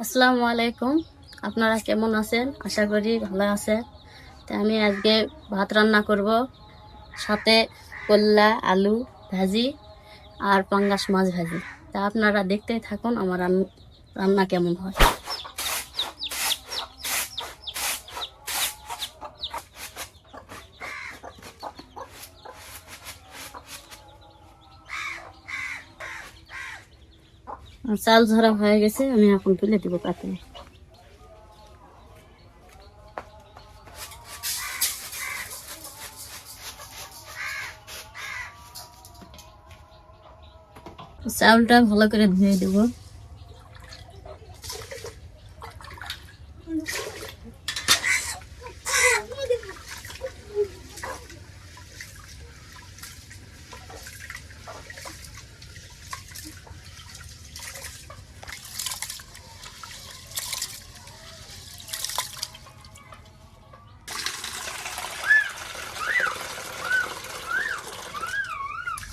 আসসালামু আলাইকুম। আপনারা কেমন আছেন? আশা করি ভালো আছেন। তো আমি আজকে ভাত রান্না করব। সাথে কল্লা আলু ভাজি আর পাঙ্গাস মাছ ভাজি। তা আপনারা দেখতেই থাকুন আমার রান- রান্না কেমন হয়। চাল ঝরা হয়ে গেছে আমি এখন তুলে দিব পাতে চাউলটা ভালো করে ধুয়ে দেব।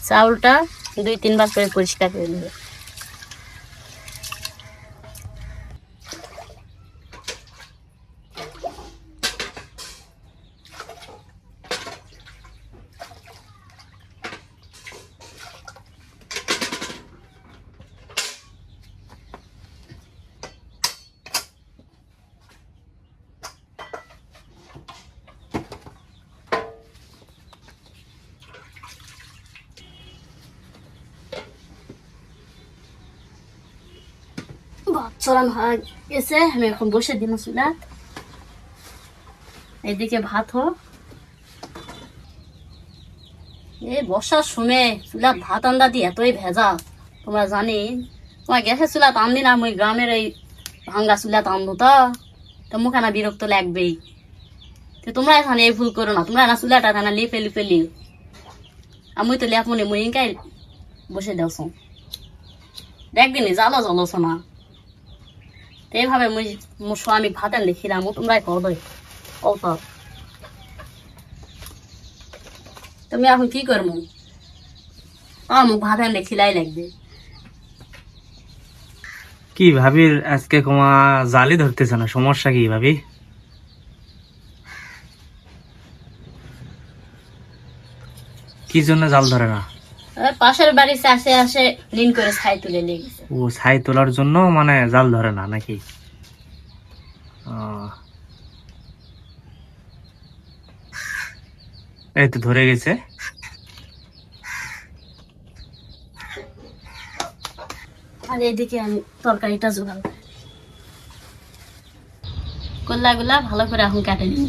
চাউলটা দুই তিনবার করে পরিষ্কার করে নেবে। চড়ানো হয়ে। গেছে আমি এখন বসে দিন চুলাত এইদিকে ভাত হোক। এই বর্ষার সময় চুলাত ভাত আন্দা দিয়ে এতই ভেজা। তোমরা জানি, তোমার গ্যাসের চুলাত আনলি না আমি গ্রামের এই ভাঙ্গা চুলাত আনব তো। তো মুখ না বিরক্ত লাগবেই। তো তোমরা এখানে এই ভুল করো না, তোমরা না চুলাটা না লিপে লিপে লিও। আমি তো লেপ মনে মুই ইনকাই বসে দেওছ দেখবিনি জ্বালো জ্বলছ না। এইভাবে মুই স্বামী ভাতেন লিখিলাম তোমরাই কও দই। কও তো। তুমি এখন কি করব মোক ভাতেন লিখিলাই লাগবে। কি ভাবির আজকে তোমা জালি ধরতেছে না, সমস্যা কি ভাবি? কি জন্য জাল ধরে না? পাশের বাড়ি আসে আসে লিন করে ছাই তুলে নিয়ে গেছে। ও ছাই তোলার জন্য মানে জাল ধরে না নাকি? এই তো ধরে গেছে। আর এইদিকে আমি তরকারিটা জোগাড় করে। কল্লাগুলা ভালো করে এখন কেটে নিই।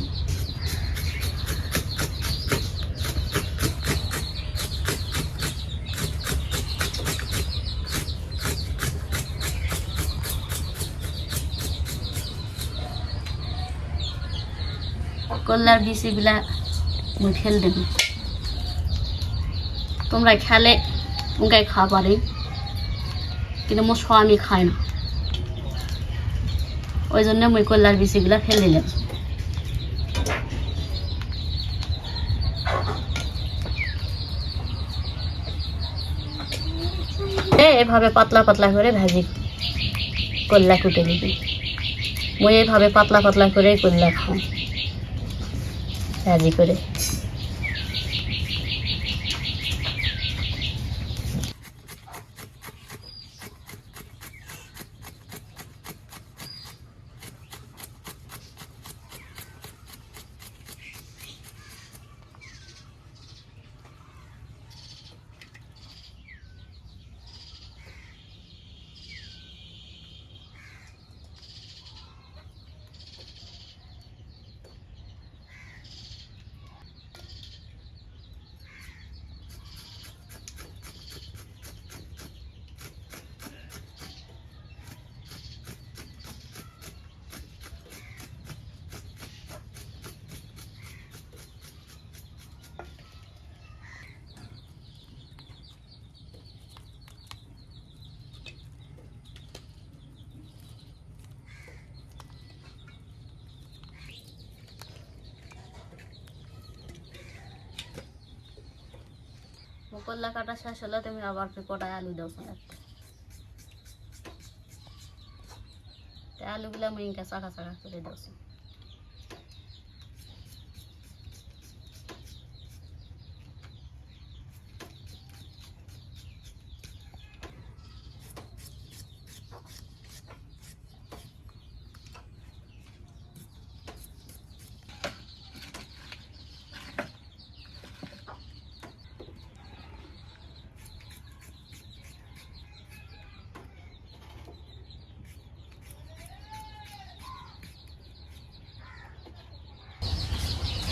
কল্লার বিচিগুলা মুই ফেল দেব। তোমরা খেলে তোমরাই খাওয়া পারে কিন্তু মোর স্বামী খায় না। ওই জন্য মুই কল্লার বিচিগুলা ফেলে দিলাম। এভাবে পাতলা পাতলা করে ভাজি কল্লা কুটে দিবি মই এভাবে পাতলা পাতলা করে কল্লা খাই। ভাজি করে। কল্লা কাটা শেষ হলে তুমি আবার কটায় আলু দাও আলুগুলা মুই ইনকা চাকা চাকা করে দিয়েছি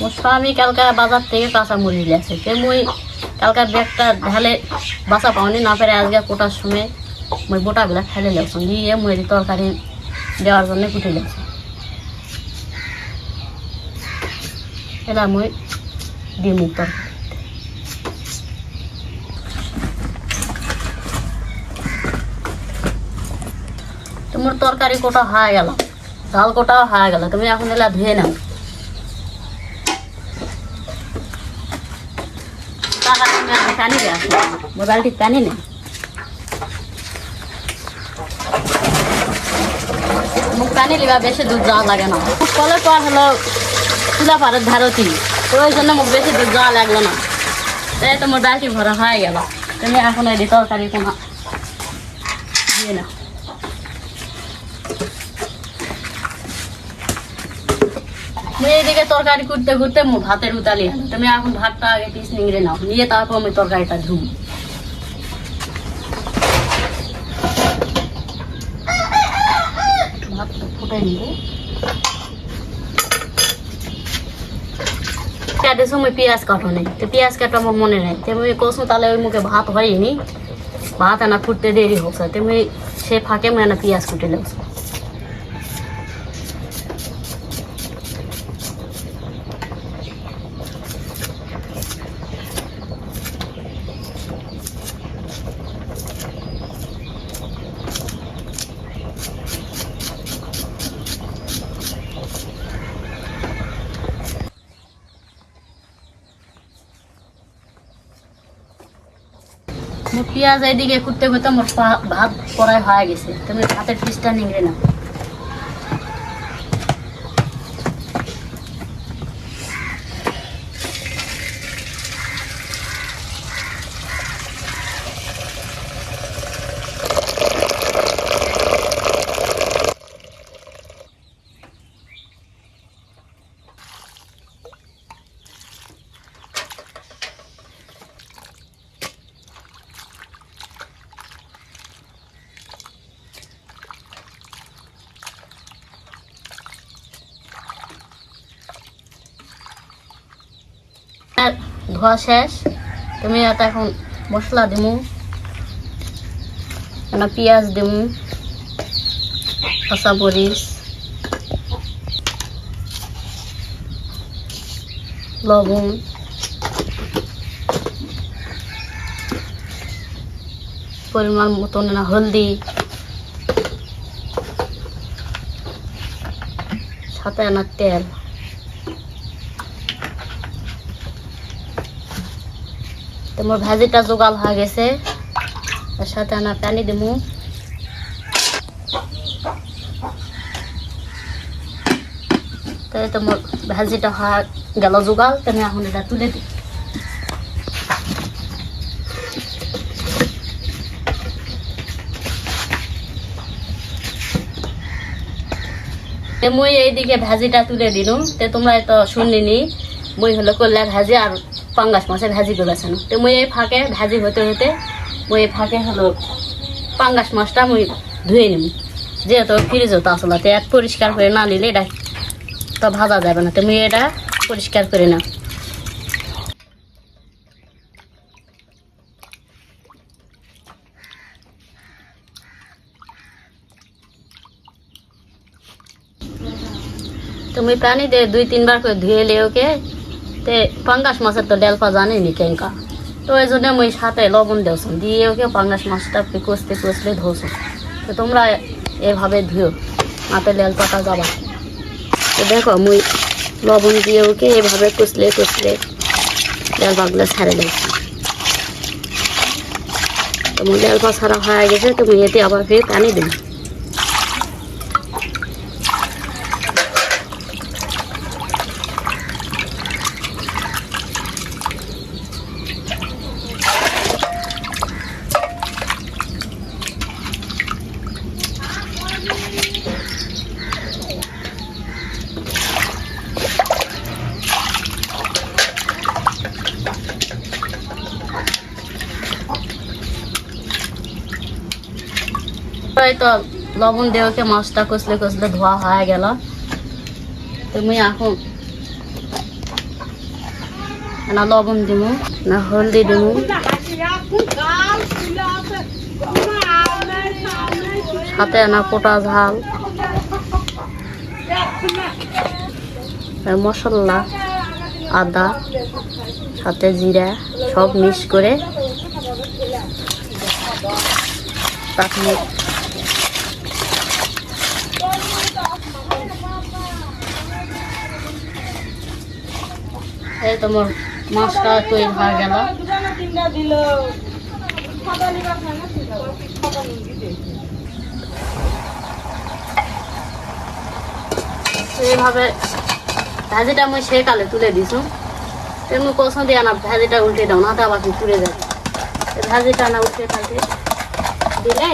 মোর স্বামী কালকা বাজার থেকে কাঁচা মরিচ লেছে তে মুই কালকা ব্যাগটা ঢালে বাসা পাওনি, না পেরে আজকে কোটার সময় মুই বোটাগুলা ফেলে লেছি দিয়ে মুই তরকারি দেওয়ার জন্য কুটে লেছি এলা মুই দিমু তরকারি। তোমার তরকারি কোটা হয়ে গেল। ডাল কোটাও হয়ে গেল। তুমি এখন এলা ধুয়ে নাও। তুমি আগে পানি দিয়ে আসো মোবাইলটি পানি নেই মুখ পানি লিবা বেশি দূর যাওয়া লাগে না। কলে পর হলো চুলা পাড়ের ধারতি। ওই জন্য মুখ বেশি দূর যাওয়া লাগল না। তাই তো মোবাইলটি ভরা হয়ে গেল। তুমি এখন এই তরকারি তোমার দিয়ে না। এইদিকে তরকারি করতে করতে মু ভাতের উতালি। তুমি এখন ভাতটা আগে পিস নিংড়ে নাও। নিয়ে তারপর আমি তরকারিটা ধুম। ভাতটা ফুটে নিবে। কাটে সময় পেঁয়াজ কাটো নেই। তো পেঁয়াজ কাটা আমার মনে নেই। তুমি কষু তাহলে ওই মুখে ভাত হয়নি ভাত আনা ফুটতে দেরি হোক তুমি সে ফাঁকে মানে পেঁয়াজ কুটে লেগছো পেঁয়াজ এইদিকে করতে করতে আমার ভাত পড়ায় হয়ে গেছে। তুমি ভাতের পিসটা নিংড়ে নাও আর ধোয়া শেষ। তুমি এটা এখন মশলা দিমু। না পেঁয়াজ দিমু, কাঁচা মরিচ, লবণ। পরিমাণ মতন না হলদি। সাথে আনার তেল। তোমার ভাজিটা জোগাল হয়ে গেছে। তার সাথে আনা পানি তাই তোমার ভাজিটা হয়ে গেল জোগাল তুমি এখন এটা তুলে দি তে মুই এইদিকে ভাজিটা তুলে দিলুম তে তোমরা তো শুনিনি মুই হলো করলে ভাজি আর পাঙ্গাস মাছের ভাজি করেছেন তো মুই এই ফাঁকে ভাজি হতে হতে মুই এই ফাঁকে হলো পাঙ্গাস মাছটা মুই ধুয়ে নিব যেহেতু ফ্রিজ হতো আসলে তো এক পরিষ্কার করে না নিলে এটা তো ভাজা যাবে না। তো মুই এটা পরিষ্কার করে না তুমি পানি দিয়ে দুই তিনবার করে ধুয়ে এলে ওকে তে পাঙ্গাস মাছের তো ডেলপা জানেনি কেনকা তো ওই জন্য মুই সাথে লবণ দেওছো দিয়ে ওকে পাঙ্গাস মাছটা কষতে কষলে ধোছো। তো তোমরা এভাবে ধুও হাতে ডেলপাটা যাবা। তো দেখো, মুই লবণ দিয়ে ওকে এভাবে কষলে কষলে ডেলপাগুলো ছাড়ে দিয়েছি তোমার ডেলপা ছাড়া হয়ে গেছে তুমি এতে আবার ফিরে পানি দিন তো লবণ দেওয়াকে মাছটা কষলে কষলে ধোয়া হয়ে গেল। তুমি এখন না লবণ দিব না হলদি দিব সাথে না কোটা ঝাল। মশলা, আদা, সাথে জিরা, সব মিক্স করে তারপরে এই তোমার মাছটা তৈরি হয়ে গেল। এইভাবে ভাজিটা আমি সেকালে তুলে দিছো। তেমনি কষা দিয়ে না, ভাজিটা উল্টে দাও না তা বাকি পুড়ে যাবে ভাজিটা না উল্টে থাকে। দিলে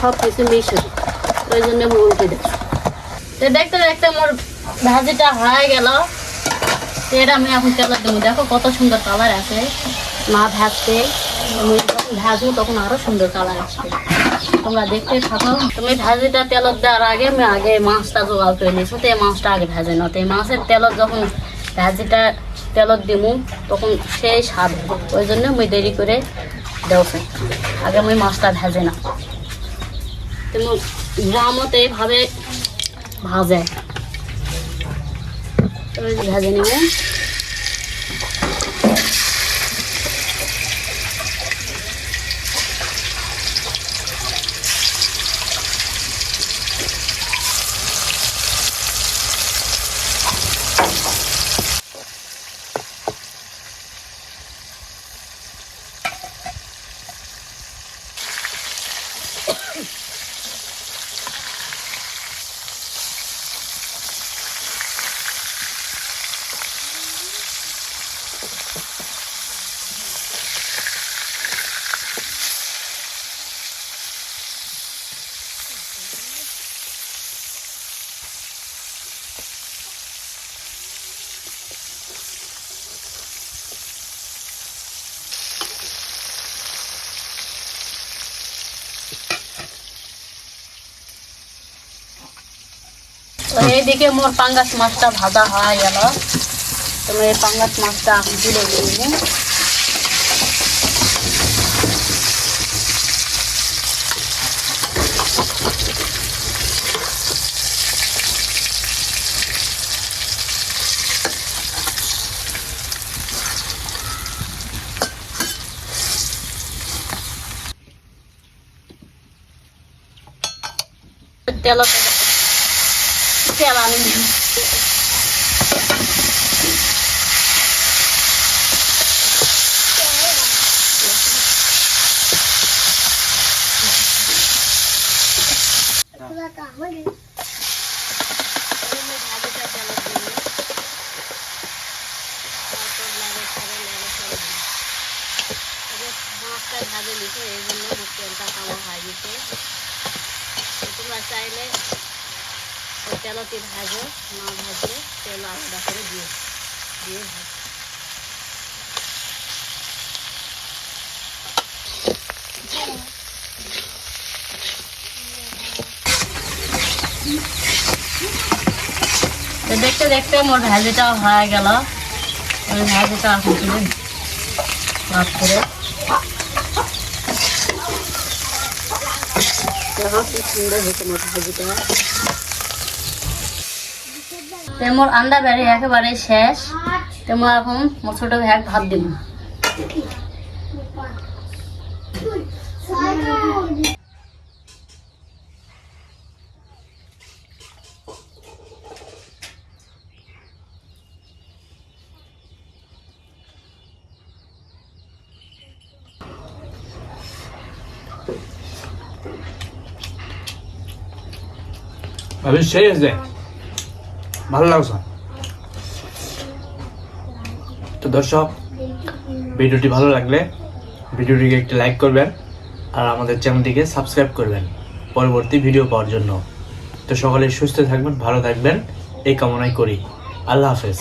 সব কিছু হবে ওই জন্য উল্টে দেখতে দেখতে মোর ভাজিটা হয়ে গেল। এটা আমি এখন তেলের দেবো। দেখো কত সুন্দর কালার আছে। না ভাজতে ভাজবো তখন আরও সুন্দর কালার আসবে। তোমরা দেখতে থাকো। তুমি ভাজিটা তেলত দেওয়ার আগে আমি আগে মাছটা জোগাড় করে নিয়েছো। তো এই মাছটা আগে ভেজে না তো এই মাছের তেলত যখন ভাজিটা তেলত দিমু, তখন সেই স্বাদ ওই জন্য আমি দেরি করে দেওয়া আগে আমি মাছটা ভেজে না তুমি গ্রামতে এইভাবে ভাজে। ভেজে নিব এইদিকে মোর পাঙ্গাস মাছটা ভাজা হয়ে গেল। তুমি এই পাঙ্গাস মাছটা এখন তুলে নিয়ে তেল তেল আনি ভাজে নিছে এই জন্য তেলটা হয়ে গেছে তোমরা চাইলে তেলতে ভাজো না ভাজলে তেল আলাদা করে দিয়ে দিয়ে। দেখতে দেখতে মোর ভাজিটা হয়ে গেল। ওই ভাজিটা এখন তুলে করে দেখো সুন্দর হয়েছে মোর ভাজিটা। তো মোর আন্ডা বেড়ে একেবারে শেষ। তো মোর এখন মোর ছোট ভাই ভাত দিব। ভাবি সেই আছে ভালো লাগছে? তো দর্শক, ভিডিওটি ভালো লাগলে ভিডিওটিকে একটি লাইক করবেন আর আমাদের চ্যানেলটিকে সাবস্ক্রাইব করবেন পরবর্তী ভিডিও পাওয়ার জন্য। তো সকলে সুস্থ থাকবেন, ভালো থাকবেন, এই কামনাই করি। আল্লাহ হাফেজ।